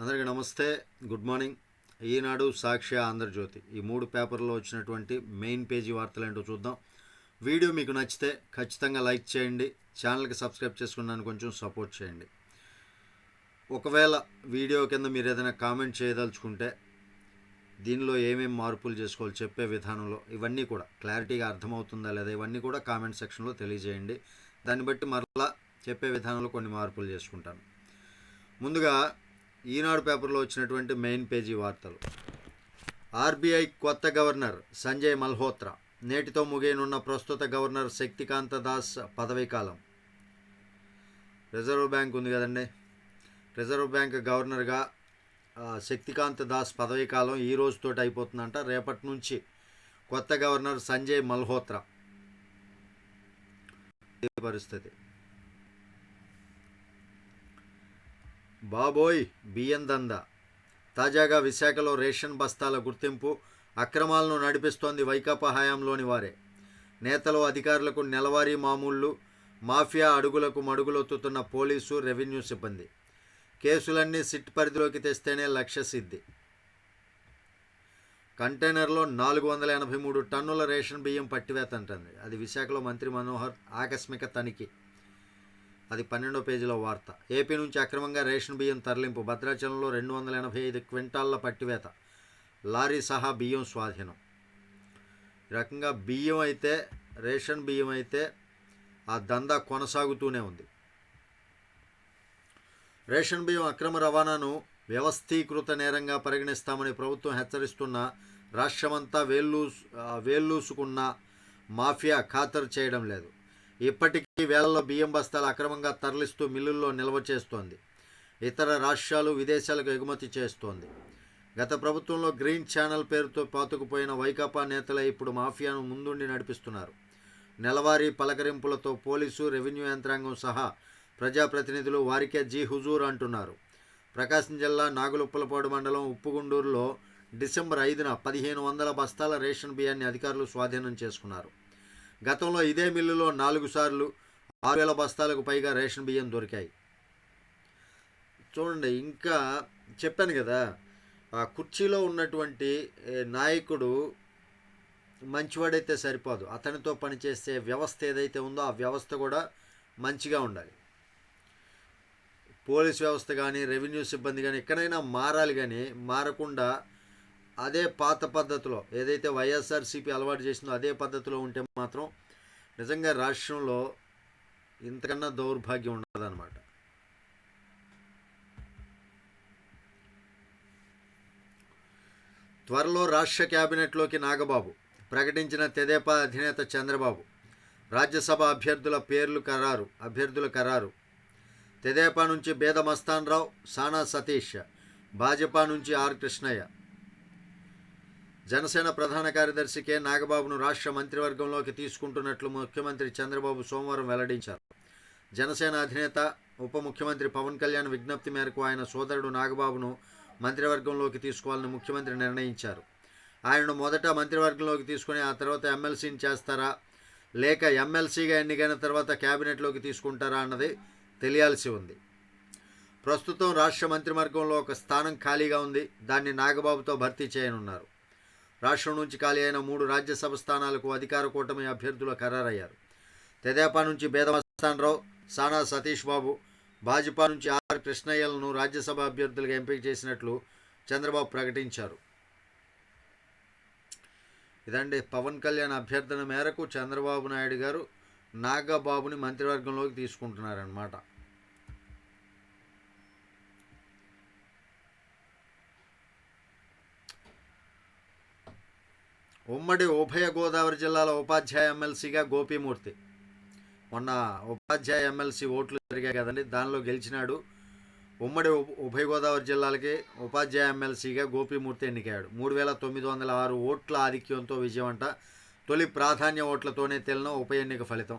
అందరికీ నమస్తే. Good morning. ఈనాడు సాక్ష్య ఆంధ్రజ్యోతి. ఈ మూడు పేపర్లో వచ్చినటువంటి మెయిన్ పేజీ వార్తలు ఏంటో చూద్దాం. వీడియో మీకు నచ్చితే ఖచ్చితంగా లైక్ చేయండి. ఛానల్కి సబ్స్క్రైబ్ చేసుకున్నాను కొంచెం సపోర్ట్ చేయండి. ఒకవేళ వీడియో కింద మీరు ఏదైనా కామెంట్ చేయదలుచుకుంటే దీనిలో ఏమేమి మార్పులు చేసుకోవాలి చెప్పే విధానంలో ఇవన్నీ కూడా క్లారిటీగా అర్థమవుతుందా లేదా ఇవన్నీ కూడా కామెంట్ సెక్షన్లో తెలియజేయండి. దాన్ని బట్టి మరలా చెప్పే విధానంలో కొన్ని మార్పులు చేసుకుంటాను. ముందుగా ఈనాడు పేపర్లో వచ్చినటువంటి మెయిన్ పేజీ వార్తలు. ఆర్బీఐ కొత్త గవర్నర్ సంజయ్ మల్హోత్రా నేటితో ముగియనున్న ప్రస్తుత గవర్నర్ శక్తికాంత దాస్ పదవీ కాలం. రిజర్వ్ బ్యాంక్ ఉంది కదండి. రిజర్వ్ బ్యాంక్ గవర్నర్గా శక్తికాంత దాస్ పదవీకాలం ఈ రోజుతో అయిపోతుందంట. రేపటి నుంచి కొత్త గవర్నర్ సంజయ్ మల్హోత్రా. పరిస్థితి. బాబోయ్ బియ్యం దందా. తాజాగా విశాఖలో రేషన్ బస్తాల గుర్తింపు అక్రమాలను నడిపిస్తోంది వైకాపా హయాంలోని వారే. నేతలు అధికారులకు నెలవారీ మామూళ్ళు మాఫియా అడుగులకు మడుగులొత్తుతున్న పోలీసు రెవెన్యూ సిబ్బంది. కేసులన్నీ సిట్ పరిధిలోకి తెస్తేనే లక్ష్య సిద్ధి. కంటైనర్లో నాలుగు వందల ఎనభై మూడు టన్నుల రేషన్ బియ్యం పట్టివేత అంటుంది. అది విశాఖలో మంత్రి మనోహర్ ఆకస్మిక తనిఖీ. అది పన్నెండో పేజీలో వార్త. ఏపీ నుంచి అక్రమంగా రేషన్ బియ్యం తరలింపు భద్రాచలంలో రెండు వందల ఎనభై ఐదు క్వింటాళ్ళ పట్టివేత లారీ సహా బియ్యం స్వాధీనం. ఈ రకంగా బియ్యం అయితే రేషన్ బియ్యం అయితే ఆ దందా కొనసాగుతూనే ఉంది. రేషన్ బియ్యం అక్రమ రవాణాను వ్యవస్థీకృత నేరంగా పరిగణిస్తామని ప్రభుత్వం హెచ్చరిస్తున్న రాష్ట్రమంతా వేళ్ళు వేళ్ళూసుకున్న మాఫియా ఖాతరు చేయడం లేదు. ఇప్పటికీ వేలలో బియ్యం బస్తాలు అక్రమంగా తరలిస్తూ మిల్లుల్లో నిల్వ చేస్తోంది. ఇతర రాష్ట్రాలు విదేశాలకు ఎగుమతి చేస్తోంది. గత ప్రభుత్వంలో గ్రీన్ ఛానల్ పేరుతో పాతుకుపోయిన వైకాపా నేతలే ఇప్పుడు మాఫియాను ముందుండి నడిపిస్తున్నారు. నెలవారీ పలకరింపులతో పోలీసు రెవెన్యూ యంత్రాంగం సహా ప్రజాప్రతినిధులు వారికే జీ హుజూర్ అంటున్నారు. ప్రకాశం జిల్లా నాగులుప్పలపాడు మండలం ఉప్పుగుండూరులో డిసెంబర్ ఐదున పదిహేను వందల బస్తాల రేషన్ బియ్యాన్ని అధికారులు స్వాధీనం చేసుకున్నారు. గతంలో ఇదే మిల్లులో నాలుగు సార్లు ఆరు వేల బస్తాలకు పైగా రేషన్ బియ్యం దొరికాయి. చూడండి ఇంకా చెప్పాను కదా ఆ కుర్చీలో ఉన్నటువంటి నాయకుడు మంచివాడైతే సరిపోదు. అతనితో పనిచేసే వ్యవస్థ ఏదైతే ఉందో ఆ వ్యవస్థ కూడా మంచిగా ఉండాలి. పోలీస్ వ్యవస్థ కానీ రెవెన్యూ సిబ్బంది కానీ ఎక్కడైనా మారాలి కానీ మారకుండా అదే పాత పద్ధతిలో ఏదైతే వైఎస్ఆర్సీపీ అలవాటు చేసిందో అదే పద్ధతిలో ఉంటే మాత్రం నిజంగా రాష్ట్రంలో ఇంతకన్నా దౌర్భాగ్యం ఉండదన్నమాట. త్వరలో రాష్ట్ర క్యాబినెట్లోకి నాగబాబు ప్రకటించిన తెదేపా అధినేత చంద్రబాబు రాజ్యసభ అభ్యర్థుల పేర్లు ఖరారు అభ్యర్థుల ఖరారు. తెదేపా నుంచి బేద మస్తాన్ రావు సానా సతీష్ భాజపా నుంచి ఆర్ కృష్ణయ్య జనసేన ప్రధాన కార్యదర్శి కె. నాగబాబును రాష్ట్ర మంత్రివర్గంలోకి తీసుకుంటున్నట్లు ముఖ్యమంత్రి చంద్రబాబు సోమవారం వెల్లడించారు. జనసేన అధినేత ఉప ముఖ్యమంత్రి పవన్ కళ్యాణ్ విజ్ఞప్తి మేరకు ఆయన సోదరుడు నాగబాబును మంత్రివర్గంలోకి తీసుకోవాలని ముఖ్యమంత్రి నిర్ణయించారు. ఆయనను మొదట మంత్రివర్గంలోకి తీసుకుని ఆ తర్వాత ఎమ్మెల్సీని చేస్తారా? లేక ఎమ్మెల్సీగా ఎన్నికైన తర్వాత క్యాబినెట్లోకి తీసుకుంటారా అన్నది తెలియాల్సి ఉంది. ప్రస్తుతం రాష్ట్ర మంత్రివర్గంలో ఒక స్థానం ఖాళీగా ఉంది. దాన్ని నాగబాబుతో భర్తీ చేయనున్నారు. రాష్ట్రం నుంచి ఖాళీ అయిన మూడు రాజ్యసభ స్థానాలకు అధికార కూటమి అభ్యర్థులు ఖరారయ్యారు. తెదేపా నుంచి బేదమస్తానరావు సానా సతీష్ బాబు భాజపా నుంచి ఆర్ కృష్ణయ్యలను రాజ్యసభ అభ్యర్థులుగా ఎంపిక చేసినట్లు చంద్రబాబు ప్రకటించారు. ఇదండి పవన్ కళ్యాణ్ అభ్యర్థన మేరకు చంద్రబాబు నాయుడు గారు నాగబాబుని మంత్రివర్గంలోకి తీసుకుంటున్నారన్నమాట. ఉమ్మడి ఉభయ గోదావరి జిల్లాల ఉపాధ్యాయ ఎమ్మెల్సీగా గోపీమూర్తి. మొన్న ఉపాధ్యాయ ఎమ్మెల్సీ ఓట్లు జరిగాయి కదండి దానిలో గెలిచినాడు. ఉమ్మడి ఉభయ గోదావరి జిల్లాలకి ఉపాధ్యాయ ఎమ్మెల్సీగా గోపీమూర్తి ఎన్నికయ్యాడు. మూడు వేల తొమ్మిది వందల ఆరు ఓట్ల ఆధిక్యంతో విజయవంట తొలి ప్రాధాన్య ఓట్లతోనే తేలిన ఉప ఎన్నిక ఫలితం.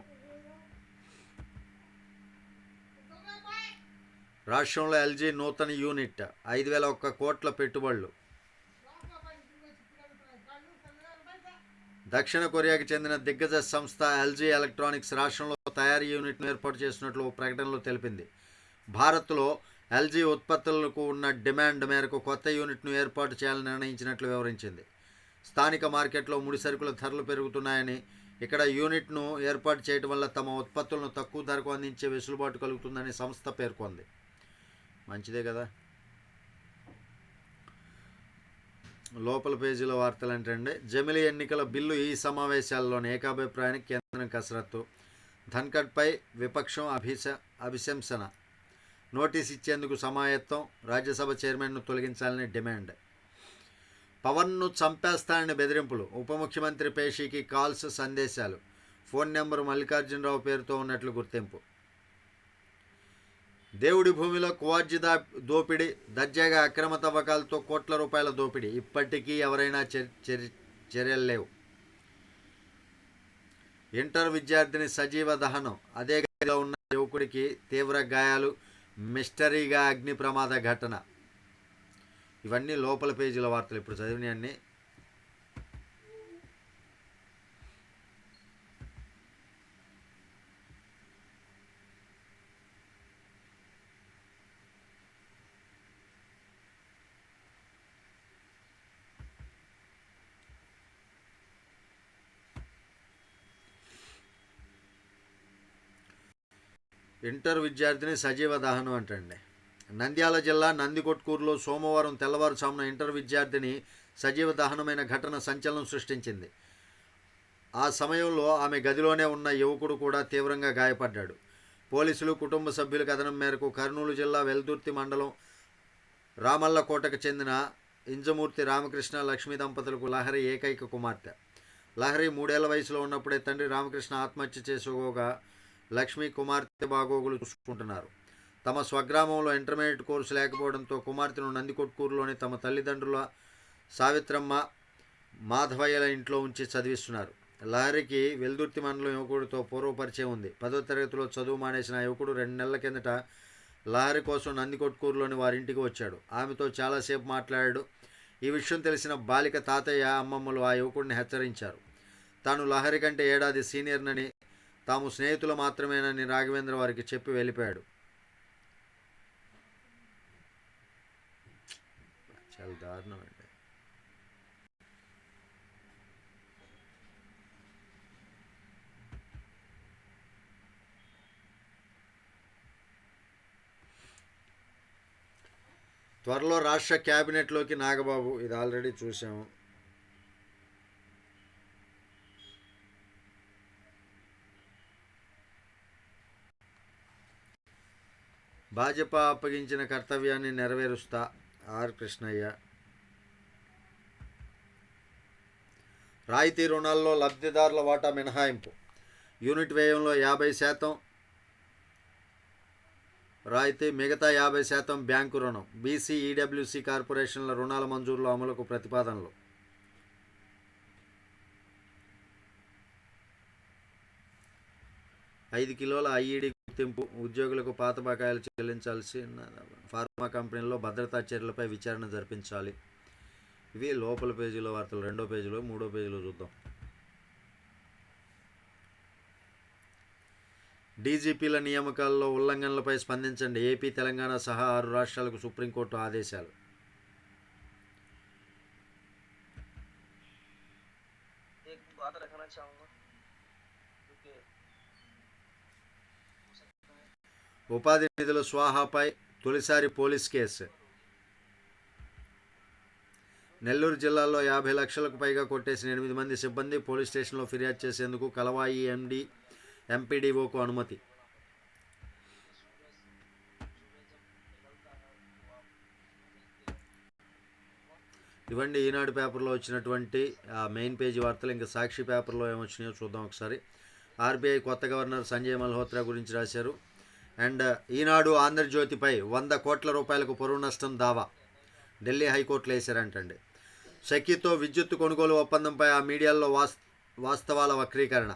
రాష్ట్రంలో ఎల్జీ నూతన యూనిట్ ఐదు వేల ఒక్క కోట్ల పెట్టుబడులు. దక్షిణ కొరియాకు చెందిన దిగ్గజ సంస్థ ఎల్జీ ఎలక్ట్రానిక్స్ రాష్ట్రంలో తయారీ యూనిట్ను ఏర్పాటు చేసినట్లు ఓ ప్రకటనలో తెలిపింది. భారత్లో ఎల్జీ ఉత్పత్తులకు ఉన్న డిమాండ్ మేరకు కొత్త యూనిట్ను ఏర్పాటు చేయాలని నిర్ణయించినట్లు వివరించింది. స్థానిక మార్కెట్లో ముడి సరుకుల ధరలు పెరుగుతున్నాయని ఇక్కడ యూనిట్ను ఏర్పాటు చేయడం వల్ల తమ ఉత్పత్తులను తక్కువ ధరకు అందించే వెసులుబాటు కలుగుతుందని సంస్థ పేర్కొంది. మంచిదే కదా? లోపల పేజీల వార్తలు ఏంటంటే జమిలి ఎన్నికల బిల్లు ఈ సమావేశాల్లోనే ఏకాభిప్రాయానికి కేంద్రం కసరత్తు. ధన్కడ్పై విపక్షం అభిశ అభిశంసన. నోటీస్ ఇచ్చేందుకు సమాయత్తం రాజ్యసభ చైర్మన్ను తొలగించాలని డిమాండ్. పవన్ను చంపేస్తానని బెదిరింపులు. ఉప ముఖ్యమంత్రి పేషీకి కాల్స్ సందేశాలు. ఫోన్ నెంబర్ మల్లికార్జునరావు పేరుతో ఉన్నట్లు గుర్తింపు. దేవుడి భూమిలో కువార్జి దా దోపిడీ దర్జాగా అక్రమ తవ్వకాలతో కోట్ల రూపాయల దోపిడీ. ఇప్పటికీ ఎవరైనా చర్యలు లేవు. ఇంటర్ విద్యార్థిని సజీవ దహనం. అదే గదిలో ఉన్న యువకుడికి తీవ్ర గాయాలు మిస్టరీగా అగ్ని ప్రమాద ఘటన. ఇవన్నీ లోపల పేజీల వార్తలు. ఇప్పుడు చదివినవన్నీ ఇంటర్ విద్యార్థిని సజీవ దహనం అంటండి. నంద్యాల జిల్లా నందికొట్కూరులో సోమవారం తెల్లవారుజామున ఇంటర్ విద్యార్థిని సజీవ దహనమైన ఘటన సంచలనం సృష్టించింది. ఆ సమయంలో ఆమె గదిలోనే ఉన్న యువకుడు కూడా తీవ్రంగా గాయపడ్డాడు. పోలీసులు కుటుంబ సభ్యుల కథనం మేరకు కర్నూలు జిల్లా వెల్దుర్తి మండలం రామల్లకోటకు చెందిన ఇంజమూర్తి రామకృష్ణ లక్ష్మీ దంపతులకు లహరి ఏకైక కుమార్తె. లహరి మూడేళ్ళ వయసులో ఉన్నప్పుడే తండ్రి రామకృష్ణ ఆత్మహత్య చేసుకోగా లక్ష్మి కుమార్తె బాగోగులు చూసుకుంటున్నారు. తమ స్వగ్రామంలో ఇంటర్మీడియట్ కోర్సు లేకపోవడంతో కుమార్తెను నందికొట్కూరులోని తమ తల్లిదండ్రుల సావిత్రమ్మ మాధవయ్యల ఇంట్లో ఉంచి చదివిస్తున్నారు. లహరికి వెల్దుర్తి మండలం యువకుడితో పూర్వ పరిచయం ఉంది. పదో తరగతిలో చదువు మానేసిన ఆ యువకుడు రెండు నెలల కిందట లహరి కోసం నందికొట్కూరులోని వారింటికి వచ్చాడు. ఆమెతో చాలాసేపు మాట్లాడాడు. ఈ విషయం తెలిసిన బాలిక తాతయ్య అమ్మమ్మలు ఆ యువకుడిని హెచ్చరించారు. తాను లహరి కంటే ఏడాది సీనియర్నని తాము స్నేహితులు మాత్రమేనని రాఘవేంద్ర వారికి చెప్పి వెళ్ళిపోయాడు. చాలా దారుణం అండి. త్వరలో రాష్ట్ర క్యాబినెట్లోకి నాగబాబు ఇది ఆల్రెడీ చూసాము భాజపా అప్పగించిన కర్తవ్యాన్ని నెరవేరుస్తా. ఆర్. కృష్ణయ్య. రాయితీ రుణాల్లో లబ్ధిదారుల వాటా మినహాయింపు. యూనిట్ వ్యయంలో యాభై శాతం రాయితీ మిగతా యాభై శాతం బ్యాంకు రుణం. బీసీ ఈడబ్ల్యూసీ కార్పొరేషన్ల రుణాల మంజూరులో అమలుకు ప్రతిపాదనలు. ఐదు కిలోల ఐఈడి గుర్తింపు ఉద్యోగులకు పాత బకాయిలు చెల్లించాల్సి ఫార్మా కంపెనీల్లో భద్రతా చర్యలపై విచారణ జరిపించాలి ఇవి లోపల పేజీలో వార్తలు రెండో పేజీలో మూడో పేజీలో చూద్దాం డీజీపీల నియామకాల్లో ఉల్లంఘనలపై స్పందించండి ఏపీ తెలంగాణ సహా ఆరు రాష్ట్రాలకు సుప్రీంకోర్టు ఆదేశాలు एक बात रखना चाहूँगा ఉపాధి నిధుల స్వాహాపై తొలిసారి పోలీస్ కేసు. నెల్లూరు జిల్లాలో యాభై లక్షలకు పైగా కొట్టేసిన ఎనిమిది మంది సిబ్బంది పోలీస్ స్టేషన్లో ఫిర్యాదు చేసేందుకు కలవాయి ఎండి ఎంపీడీఓకు అనుమతి. ఇవ్వండి ఈనాడు పేపర్లో వచ్చినటువంటి ఆ మెయిన్ పేజీ వార్తలు ఇంకా సాక్షి పేపర్లో ఏమొచ్చినాయో చూద్దాం ఒకసారి. ఆర్బీఐ కొత్త గవర్నర్ సంజయ్ మల్హోత్రా గురించి రాశారు. అండ్ ఈనాడు ఆంధ్రజ్యోతిపై వంద కోట్ల రూపాయలకు పరువు నష్టం దావా. ఢిల్లీ హైకోర్టులో వేశారంటండి. షకీతో విద్యుత్ కొనుగోలు ఒప్పందంపై ఆ మీడియాల్లో వాస్ వాస్తవాల వక్రీకరణ.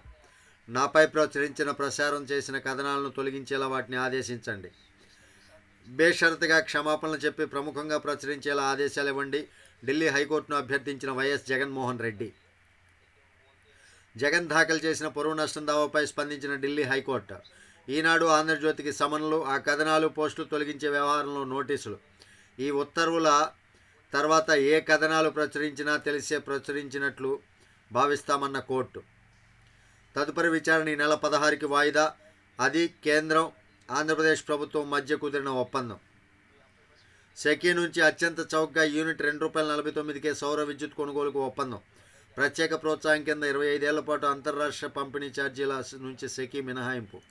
నాపై ప్రచురించిన ప్రసారం చేసిన కథనాలను తొలగించేలా వాటిని ఆదేశించండి. బేషరతుగా క్షమాపణలు చెప్పి ప్రముఖంగా ప్రచురించేలా ఆదేశాలు ఇవ్వండి ఢిల్లీ హైకోర్టును అభ్యర్థించిన వైఎస్ జగన్మోహన్ రెడ్డి. జగన్ దాఖలు చేసిన పరువు నష్టం దావాపై స్పందించిన ఢిల్లీ హైకోర్టు. ఈనాడు ఆంధ్రజ్యోతికి సమన్లు ఆ కథనాలు పోస్టులు తొలగించే వ్యవహారంలో నోటీసులు. ఈ ఉత్తర్వుల తర్వాత ఏ కథనాలు ప్రచురించినా తెలిసే ప్రచురించినట్లు భావిస్తామన్న కోర్టు. తదుపరి విచారణ ఈ నెల పదహారుకి వాయిదా. అది కేంద్రం ఆంధ్రప్రదేశ్ ప్రభుత్వం మధ్య కుదిరిన ఒప్పందం. సెకీ నుంచి అత్యంత చౌకగా యూనిట్ రెండు రూపాయల నలభై తొమ్మిదికే సౌర విద్యుత్ కొనుగోలుకు ఒప్పందం. ప్రత్యేక ప్రోత్సాహం కింద ఇరవై ఐదేళ్ళ పాటు అంతర్రాష్ట్ర పంపిణీ ఛార్జీల నుంచి సెకీ మినహాయింపు.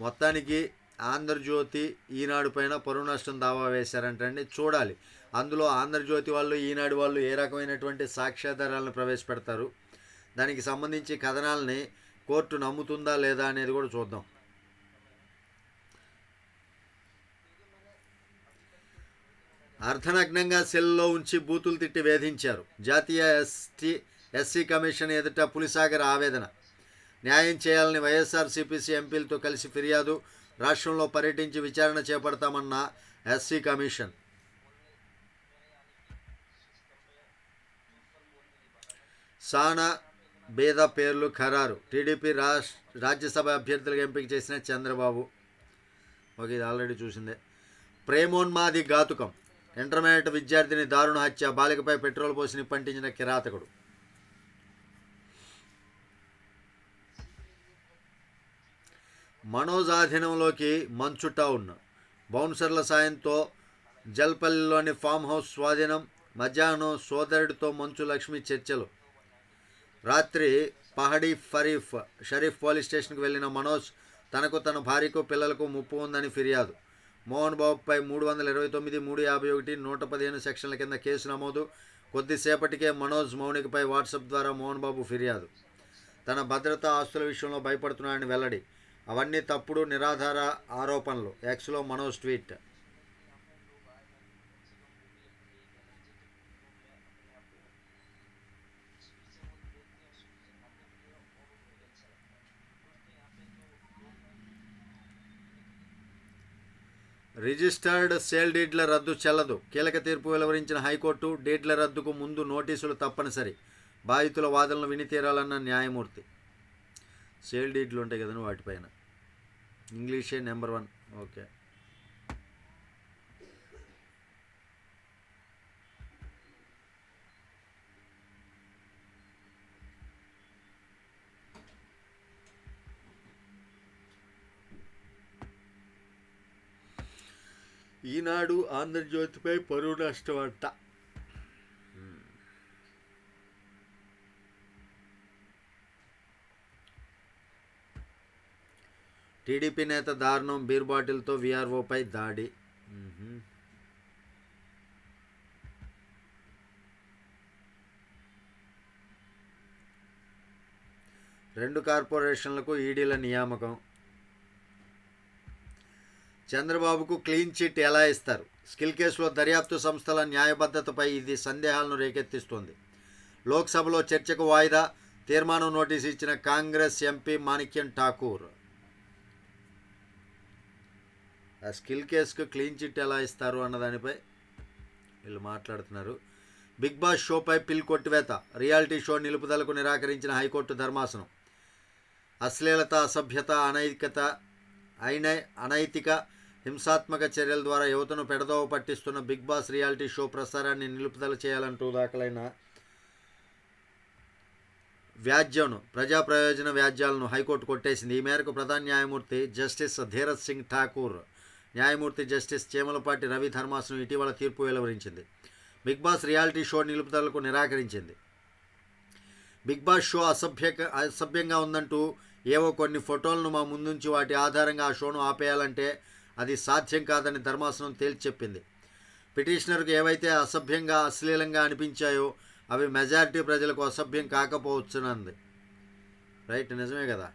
మొత్తానికి ఆంధ్రజ్యోతి ఈనాడు పైన పరువు నష్టం దావా వేశారంటండి. చూడాలి. అందులో ఆంధ్రజ్యోతి వాళ్ళు ఈనాడు వాళ్ళు ఏ రకమైనటువంటి సాక్ష్యాధారాలను ప్రవేశపెడతారు? దానికి సంబంధించి కథనాలని కోర్టు నమ్ముతుందా లేదా అనేది కూడా చూద్దాం. అర్ధనగ్నంగా సెల్లో ఉంచి బూతులు తిట్టి వేధించారు. జాతీయ ఎస్టీ ఎస్సీ కమిషన్ ఎదుట పులిసాగర్ ఆవేదన. న్యాయం చేయాలని వైఎస్ఆర్సీపీసీ ఎంపీలతో కలిసి ఫిర్యాదు రాష్ట్రంలో పర్యటించి విచారణ చేపడతామన్న ఎస్సీ కమిషన్. సానా బేద పేర్లు ఖరారు. టీడీపీ రాష్ రాజ్యసభ అభ్యర్థులుగా ఎంపిక చేసిన చంద్రబాబు. ఓకే ఇది ఆల్రెడీ చూసిందే. ప్రేమోన్మాది ఘాతుకం. ఇంటర్మీడియట్ విద్యార్థిని దారుణ హత్య బాలికపై పెట్రోల్ పోసి నిప్పంటించిన కిరాతకుడు. మనోజ్ ఆధీనంలోకి మంచు టౌన్ బౌన్సర్ల సాయంతో జల్పల్లిలోని ఫామ్ హౌస్ స్వాధీనం మధ్యాహ్నం సోదరుడితో మంచు లక్ష్మి చర్చలు. రాత్రి పహడీ ఫరీఫ్ షరీఫ్ పోలీస్ స్టేషన్కి వెళ్ళిన మనోజ్ తనకు తన భార్యకు పిల్లలకు ముప్పు ఉందని ఫిర్యాదు. మోహన్ బాబుపై మూడు వందల ఇరవై తొమ్మిది మూడు యాభై ఒకటి నూట పదిహేను సెక్షన్ల కింద కేసు నమోదు. కొద్దిసేపటికే మనోజ్ మౌనికపై వాట్సాప్ ద్వారా మోహన్ బాబు ఫిర్యాదు. తన భద్రతా ఆస్తుల విషయంలో భయపడుతున్నాడని వెల్లడి. అవన్నీ తప్పుడు నిరాధార ఆరోపణలు. ఎక్స్లో మనోజ్ ట్వీట్. రిజిస్టర్డ్ సేల్ డీడ్ల రద్దు చెల్లదు. కీలక తీర్పు వెలువరించిన హైకోర్టు డీడ్ల రద్దుకు ముందు నోటీసులు తప్పనిసరి. బాధితుల వాదనలు విని తీరాలన్న న్యాయమూర్తి. సేల్ డీడ్లు ఉంటాయి కదండి వాటిపైన. ఇంగ్లీషే నెంబర్ వన్. ఓకే. ఈనాడు ఆంధ్రజ్యోతిపై పరువు నష్టం అంట. టీడీపీ నేత దారుణం బీర్ బాటిల్తో వీఆర్ఓపై దాడి. రెండు కార్పొరేషన్లకు ఈడీల నియామకం. చంద్రబాబుకు క్లీన్ చిట్ ఎలా ఇస్తారు? స్కిల్ కేసులో దర్యాప్తు సంస్థల న్యాయబద్ధతపై ఇది సందేహాలను రేకెత్తిస్తోంది. లోక్సభలో చర్చకు వాయిదా తీర్మానం నోటీసు ఇచ్చిన కాంగ్రెస్ ఎంపీ మాణిక్యం ఠాకూర్. ఆ స్కిల్ కేసుకు క్లీన్ చిట్ ఎలా ఇస్తారు అన్న దానిపై వీళ్ళు మాట్లాడుతున్నారు. బిగ్ బాస్ షోపై పిల్ కొట్టివేత రియాలిటీ షో నిలుపుదలకు నిరాకరించిన హైకోర్టు ధర్మాసనం. అశ్లీలత అసభ్యత అనైతికత అయిన అనైతిక హింసాత్మక చర్యల ద్వారా యువతను పెడదోవ పట్టిస్తున్న బిగ్ బాస్ రియాలిటీ షో ప్రసారాన్ని నిలుపుదల చేయాలంటూ దాఖలైన వ్యాజ్యంను ప్రజా ప్రయోజన వ్యాజ్యాలను హైకోర్టు కొట్టేసింది. ఈ మేరకు ప్రధాన న్యాయమూర్తి జస్టిస్ ధీరజ్ సింగ్ ఠాకూర్ న్యాయమూర్తి జస్టిస్ చేమలపాటి రవి ధర్మాసనం ఇటీవల తీర్పు వెలువరించింది. బిగ్ బాస్ రియాలిటీ షో నిలుపుదలకు నిరాకరించింది. బిగ్ బాస్ షో అసభ్య అసభ్యంగా ఉందంటూ ఏవో కొన్ని ఫోటోలను మా ముందుంచి వాటి ఆధారంగా ఆ షోను ఆపేయాలంటే అది సాధ్యం కాదని ధర్మాసనం తేల్చి చెప్పింది. పిటిషనర్కు ఏవైతే అసభ్యంగా అశ్లీలంగా అనిపించాయో అవి మెజారిటీ ప్రజలకు అసభ్యం కాకపోవచ్చునంది. రైట్? నిజమే కదా?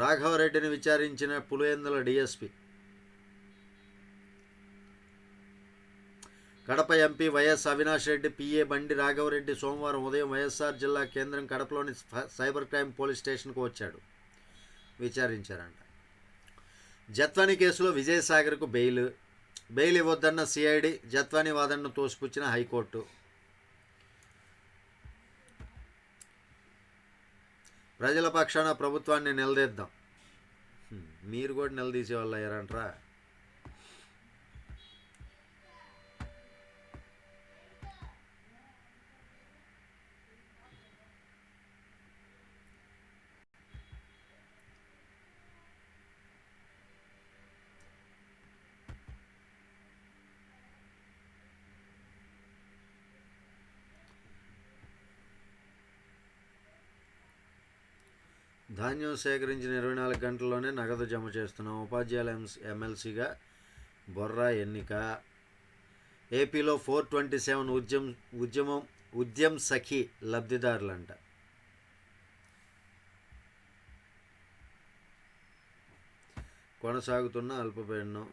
రాఘవరెడ్డిని విచారించిన Pulivendula DSP. Kadapa MP YS Avinash Reddy PA Bandi Raghavareddy సోమవారం ఉదయం వైఎస్ఆర్ జిల్లా కేంద్రం కడపలోని సైబర్ క్రైమ్ పోలీస్ స్టేషన్కు వచ్చాడు. విచారించారంట. జత్వానీ కేసులో విజయసాగర్కు బెయిల్. బెయిల్ ఇవ్వద్దన్న సిఐడి జత్వానీ వాదనను తోసిపుచ్చిన హైకోర్టు. ప్రజల పక్షాన ప్రభుత్వాన్ని నిలదీద్దాం. మీరు కూడా నిలదీసే వాళ్ళు అయ్యారంట్రా. ధాన్యం సేకరించిన ఇరవై నాలుగు గంటల్లోనే నగదు జమ చేస్తున్నాం. ఉపాధ్యాయుల ఎమ్మెల్సీగా బొర్రా ఎన్నిక. ఏపీలో ఫోర్ ట్వంటీ సెవెన్ ఉద్యమం ఉద్యమం ఉద్యమ్ సఖి లబ్ధిదారులంట. కొనసాగుతున్న అల్పపీడనం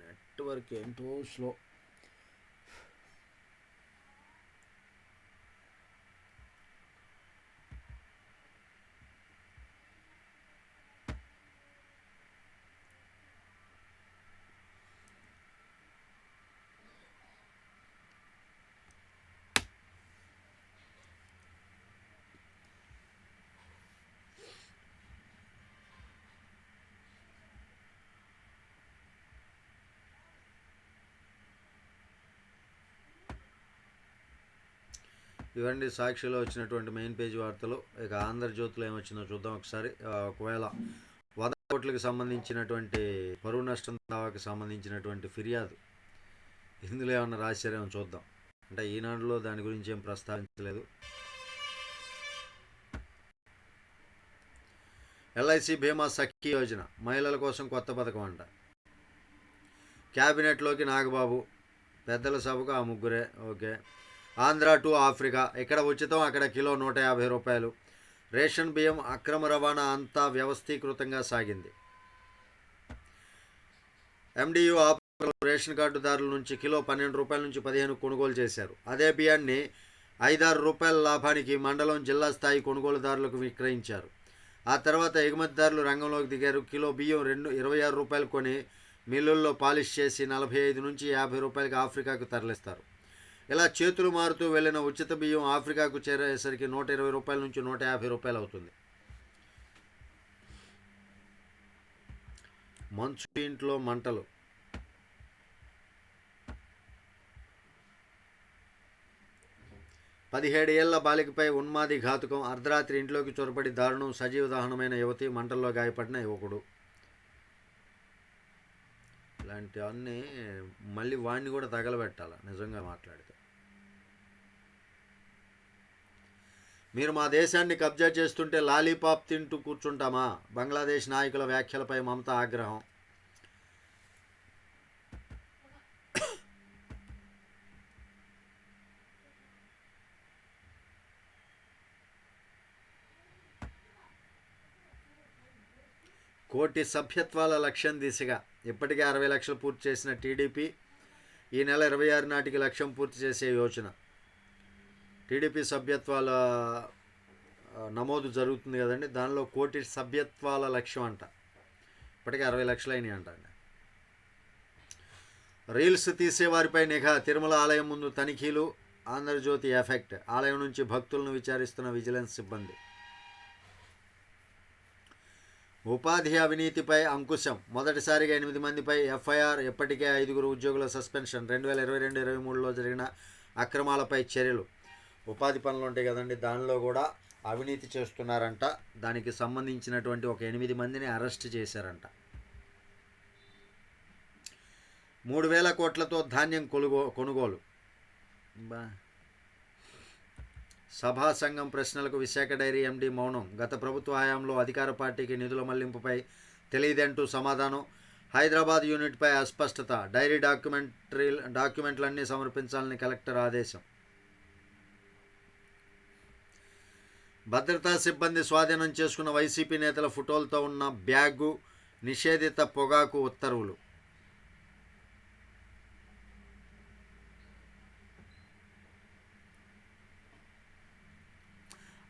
నెట్వర్క్ ఏంటో స్లో. ఇవన్నీ సాక్షిలో వచ్చినటువంటి మెయిన్ పేజ్ వార్తలు. ఇక ఆంధ్రజ్యోతిలో ఏమొచ్చిందో చూద్దాం ఒకసారి. ఒకవేళ వంద కోట్లకు సంబంధించినటువంటి పరువు నష్టం దావాకి సంబంధించినటువంటి ఫిర్యాదు ఇందులో ఏమన్నా రాశారేమో చూద్దాం. అంటే ఈనాడులో దాని గురించి ఏం ప్రస్తావించలేదు. ఎల్ఐసి బీమా సఖీ యోజన మహిళల కోసం కొత్త పథకం అంట. క్యాబినెట్లోకి నాగబాబు పెద్దల సభకు ఆ ముగ్గురే ఓకే. Andhra to Africa. ఇక్కడ ఉచితం అక్కడ కిలో నూట యాభై రూపాయలు. రేషన్ బియ్యం అక్రమ రవాణా అంతా వ్యవస్థీకృతంగా సాగింది. ఎండియు ఆపరేటర్లు రేషన్ కార్డుదారుల నుంచి కిలో పన్నెండు రూపాయల నుంచి పదిహేను కొనుగోలు చేశారు. అదే బియ్యాన్ని ఐదారు రూపాయల లాభానికి మండలం జిల్లా స్థాయి కొనుగోలుదారులకు విక్రయించారు. ఆ తర్వాత ఎగుమతిదారులు రంగంలోకి దిగారు. కిలో బియ్యం రెండు ఇరవై ఆరు రూపాయలు కొని మిల్లుల్లో పాలిష్ చేసి నలభై ఐదు నుంచి యాభై రూపాయలకి ఆఫ్రికాకు తరలిస్తారు. ఇలా చేతులు మారుతూ వెళ్ళిన ఉచిత బియ్యం ఆఫ్రికాకు చేరేసరికి నూట ఇరవై రూపాయల నుంచి నూట యాభై రూపాయలు అవుతుంది. మంచు ఇంట్లో మంటలు. పదిహేడు ఏళ్ళ బాలికపై ఉన్మాది ఘాతుకం అర్ధరాత్రి ఇంట్లోకి చొరబడి దారుణం సజీవ దహనమైన యువతి మంటల్లో గాయపడిన యువకుడు. ఇలాంటివన్నీ మళ్ళీ వాడిని కూడా తగలబెట్టాలి నిజంగా మాట్లాడితే. మీరు మా దేశాన్ని కబ్జా చేస్తుంటే లాలీపాప్ తింటూ కూర్చుంటామా? బంగ్లాదేశ్ నాయకుల వ్యాఖ్యలపై మమత ఆగ్రహం. కోటి సభ్యత్వాల లక్ష్యం దిశగా ఇప్పటికే అరవై లక్షలు పూర్తి చేసిన టీడీపీ ఈ నెల ఇరవై ఆరు నాటికి లక్ష్యం పూర్తి చేసే యోచన. టీడీపీ సభ్యత్వాల నమోదు జరుగుతుంది కదండి. దానిలో కోటి సభ్యత్వాల లక్ష్యం అంట. ఇప్పటికే అరవై లక్షలు అయినాయి అంట అండి. రీల్స్ తీసేవారిపై నిఘా తిరుమల ఆలయం ముందు తనిఖీలు ఆంధ్రజ్యోతి ఎఫెక్ట్ ఆలయం నుంచి భక్తులను విచారిస్తున్న విజిలెన్స్ సిబ్బంది. ఉపాధి అవినీతిపై అంకుశం. మొదటిసారిగా ఎనిమిది మందిపై ఎఫ్ఐఆర్ ఇప్పటికే ఐదుగురు ఉద్యోగుల సస్పెన్షన్. రెండు వేల ఇరవై రెండు ఇరవై మూడులో జరిగిన అక్రమాలపై చర్యలు. ఉపాధి పనులు ఉంటాయి కదండి దానిలో కూడా అవినీతి చేస్తున్నారంట. దానికి సంబంధించినటువంటి ఒక ఎనిమిది మందిని అరెస్ట్ చేశారంట. మూడు వేల కోట్లతో ధాన్యం కొనుగో కొనుగోలు. సభా సంఘం ప్రశ్నలకు విశాఖ డైరీ ఎండీ మౌనం. గత ప్రభుత్వ హయాంలో అధికార పార్టీకి నిధుల మళ్ళింపుపై తెలియదంటూ సమాధానం. హైదరాబాద్ యూనిట్పై అస్పష్టత. డైరీ డాక్యుమెంటరీ డాక్యుమెంట్లన్నీ సమర్పించాలని కలెక్టర్ ఆదేశం. భద్రతా సిబ్బంది స్వాధీనం చేసుకున్న వైసీపీ నేతల ఫోటోలతో ఉన్న బ్యాగు నిషేధిత పొగాకు ఉత్తర్వులు.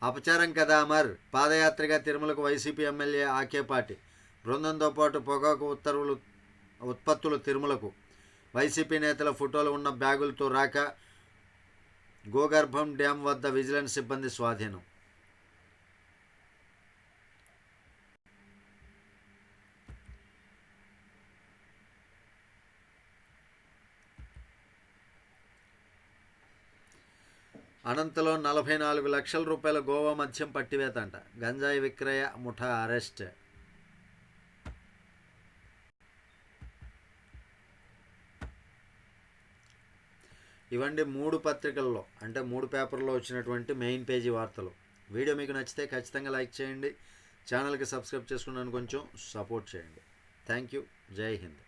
అపచారం కదా అమర్? పాదయాత్రగా తిరుమలకు వైసీపీ ఎమ్మెల్యే ఆకేపాటి బృందంతో పాటు పొగాకు ఉత్తర్వులు ఉత్పత్తులు తిరుమలకు. వైసీపీ నేతల ఫోటోలు ఉన్న బ్యాగులతో రాక గోగర్భం డ్యాం వద్ద విజిలెన్స్ సిబ్బంది స్వాధీనం. అనంతలో నలభై నాలుగు లక్షల రూపాయల గోవా మద్యం పట్టివేత అంట గంజాయి విక్రయ ముఠా అరెస్ట్. ఇవండి మూడు పత్రికల్లో అంటే మూడు పేపర్లో వచ్చినటువంటి మెయిన్ పేజీ వార్తలు. వీడియో మీకు నచ్చితే ఖచ్చితంగా లైక్ చేయండి. ఛానల్కి సబ్స్క్రైబ్ చేసుకున్నాను కొంచెం సపోర్ట్ చేయండి. Thank you. జై హింద్.